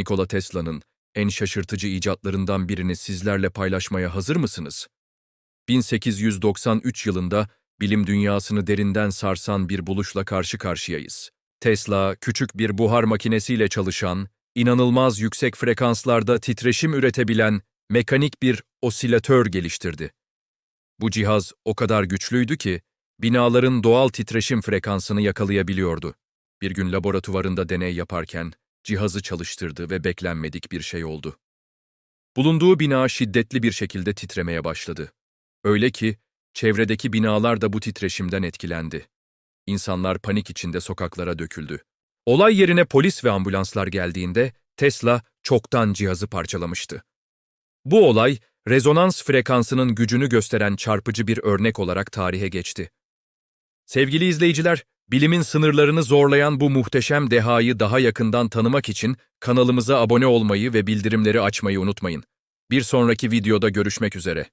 Nikola Tesla'nın en şaşırtıcı icatlarından birini sizlerle paylaşmaya hazır mısınız? 1893 yılında bilim dünyasını derinden sarsan bir buluşla karşı karşıyayız. Tesla, küçük bir buhar makinesiyle çalışan, inanılmaz yüksek frekanslarda titreşim üretebilen mekanik bir osilatör geliştirdi. Bu cihaz o kadar güçlüydü ki, binaların doğal titreşim frekansını yakalayabiliyordu. Bir gün laboratuvarında deney yaparken, cihazı çalıştırdı ve beklenmedik bir şey oldu. Bulunduğu bina şiddetli bir şekilde titremeye başladı. Öyle ki, çevredeki binalar da bu titreşimden etkilendi. İnsanlar panik içinde sokaklara döküldü. Olay yerine polis ve ambulanslar geldiğinde Tesla çoktan cihazı parçalamıştı. Bu olay, rezonans frekansının gücünü gösteren çarpıcı bir örnek olarak tarihe geçti. Sevgili izleyiciler, bilimin sınırlarını zorlayan bu muhteşem dehayı daha yakından tanımak için kanalımıza abone olmayı ve bildirimleri açmayı unutmayın. Bir sonraki videoda görüşmek üzere.